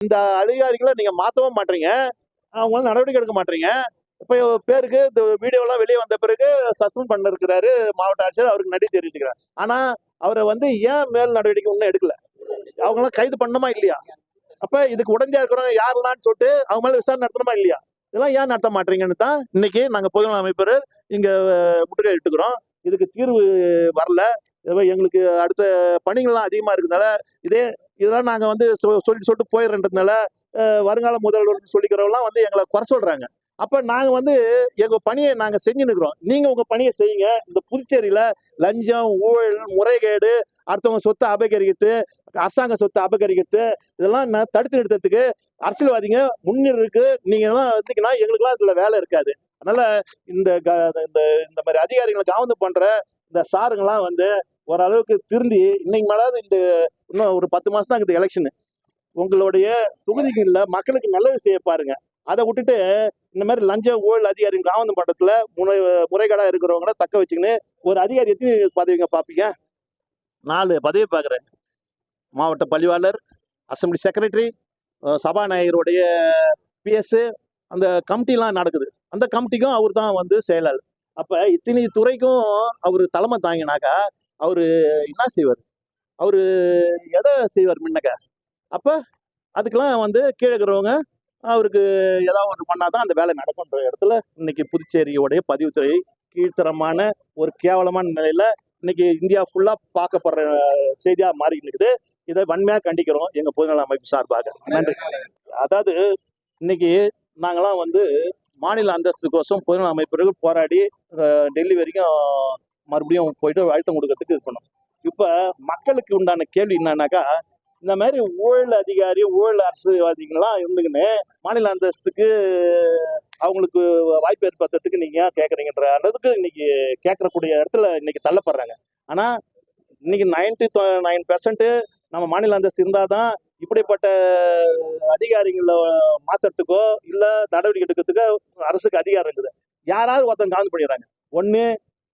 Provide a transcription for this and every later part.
இந்த அதிகாரிகளை நீங்க மாத்தவும் மாட்டீங்க. அவங்களால நடவடிக்கை எடுக்க மாட்டீங்க. இப்போ பேருக்கு இந்த வீடியோலாம் வெளியே வந்த பிறகு சஸ்பெண்ட் பண்ணிருக்கிறாரு மாவட்ட ஆட்சியர். அவருக்கு நடி தெரிவிச்சுக்கிறார் ஆனா அவரை வந்து ஏன் மேல் நடவடிக்கை இன்னும் எடுக்கல? அவங்களாம் கைது பண்ணணுமா இல்லையா? அப்ப இதுக்கு உடஞ்சா இருக்கிறவங்க யாரெல்லாம்னு சொல்லிட்டு அவங்க மேல விசாரணை நடத்தணுமா இல்லையா? இதெல்லாம் ஏன் நடத்த மாட்டீங்கன்னு தான் இன்னைக்கு நாங்க பொதுநல அமைப்பர் இங்க முற்றுகை இட்டுக்கிறோம் இதுக்கு தீர்வு வரல. எங்களுக்கு அடுத்த பணிகள்லாம் அதிகமா இருக்கிறதுனால இதே இதெல்லாம் நாங்கள் வந்து சொ- சொல்லி சொல்லிட்டு போயிடுறதுனால வருங்கால முதல்வர்னு சொல்லிக்கிறவங்களாம் வந்து எங்களை குறை சொல்கிறாங்க அப்போ நாங்கள் வந்து எங்கள் பணியை நாங்கள் செஞ்சுன்னுக்குறோம். நீங்கள் உங்கள் பணியை செய்யுங்க. இந்த புதுச்சேரியில் லஞ்சம் ஊழல் முறைகேடு அடுத்தவங்க சொத்தை அபகரிக்கிறது அரசாங்க சொத்தை அபகரிக்கிறது இதெல்லாம் நான் தடுத்து நிறுத்தத்துக்கு அரசியல்வாதிங்க முன்னிறு இருக்கு நீங்க எல்லாம் இருந்தீங்கன்னா எங்களுக்குலாம் அதில் வேலை இருக்காது. அதனால இந்த க- இந்த இந்த மாதிரி அதிகாரிகளை கவனம் பண்ணுற இந்த சாருங்கெல்லாம் வந்து ஓரளவுக்கு திருந்தி இன்னைக்கு மேலாவது இந்த இன்னும் ஒரு பத்து மாசம் தான் இந்த எலெக்ஷனு உங்களுடைய தொகுதிகளில் மக்களுக்கு நல்லது செய்ய பாருங்க. அதை விட்டுட்டு இந்த மாதிரி லஞ்ச ஊழல் அதிகாரி காவந்து பண்டத்துல முறை முறைகேடாக இருக்கிறவங்கள தக்க வச்சுக்கின்னு ஒரு அதிகாரி எத்தனை பதவிங்க பார்ப்பீங்க நாலு பதவி பார்க்குறேன் மாவட்ட பள்ளிவாளர் அசம்பிளி செக்ரட்டரி சபாநாயகருடைய பிஎஸ்ஸு அந்த கமிட்டிலாம் நடக்குது. அந்த கமிட்டிக்கும் அவர் தான் வந்து செயலாளர். அப்போ இத்தனை துறைக்கும் அவர் தலைமை தாங்கினாக்கா அவர் என்ன செய்வார்? அவர் எதை செய்வார் முன்னக்க அப்போ அதுக்கெல்லாம் வந்து கீழே இருக்கிறவங்க அவருக்கு ஏதாவது ஒன்று பண்ணால் தான் அந்த வேலை நடக்குன்ற இடத்துல இன்னைக்கு புதுச்சேரியோடைய பதிவுத்துறை கீழ்த்தரமான ஒரு கேவலமான நிலையில் இன்னைக்கு இந்தியா ஃபுல்லாக பார்க்கப்படுற செய்தியாக மாறி இருக்குது. இதை வன்மையாக கண்டிக்கிறோம் எங்கள் பொதுநல அமைப்பு சார்பாக. நன்றி. அதாவது இன்னைக்கு நாங்களாம் வந்து மாநில அந்தஸ்துக்கோசம் பொதுநல அமைப்பிற்கு போராடி டெல்லி வரைக்கும் மறுபடியும் போயிட்டு அழுத்தம் கொடுக்கறதுக்கு இது பண்ணோம். இப்ப மக்களுக்கு உண்டான கேள்வி என்னன்னாக்கா இந்த மாதிரி ஊழல் அதிகாரி ஊழல் அரசுவாதிகள்லாம் இருந்துக்கின்னு மாநில அந்தஸ்துக்கு அவங்களுக்கு வாய்ப்பு ஏற்படுத்துறதுக்கு நீங்க ஏன் கேட்குறீங்கன்ற அளவுக்கு இன்னைக்கு கேட்கறக்கூடிய இடத்துல இன்னைக்கு தள்ளப்படுறாங்க. ஆனா இன்னைக்கு நைன்டி நைன் பெர்சன்ட் நம்ம மாநில அந்தஸ்து இருந்தாதான் இப்படிப்பட்ட அதிகாரிகளை மாத்துறதுக்கோ இல்லை நடவடிக்கை எடுக்கிறதுக்கோ அரசுக்கு அதிகாரம் இருக்குது. யாராவது ஒருத்தன் காந்து பண்ணிடுறாங்க. ஒன்று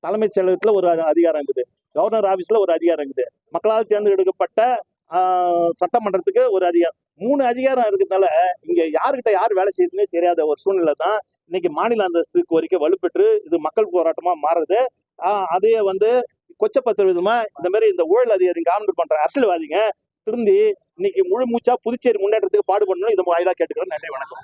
தலைமைச் செயலகத்தில் ஒரு அதிகாரம் இருக்குது. கவர்னர் ஆஃபீஸில் ஒரு அதிகாரம் இருக்குது. மக்களால் தேர்ந்தெடுக்கப்பட்ட சட்டமன்றத்துக்கு ஒரு அதிகாரம். மூணு அதிகாரம் இருக்கிறதுனால இங்கே யாருக்கிட்ட யார் வேலை செய்யுதுன்னே தெரியாத ஒரு சூழ்நிலை தான் இன்னைக்கு மாநில அந்தஸ்து கோரிக்கை வலுப்பெற்று இது மக்கள் போராட்டமாக மாறுது. அதையே வந்து கொச்சப்பத்து விதமா இந்த மாதிரி இந்த ஊழல் அதிகாரி காமெண்ட் பண்ற அரசியல்வாதிங்க திருந்தி இன்னைக்கு முழு மூச்சா புதுச்சேரி முன்னேற்றத்துக்கு பாடுபடணும் இதை வாயிலாக கேட்டுக்கிறோம் நன்றி வணக்கம்.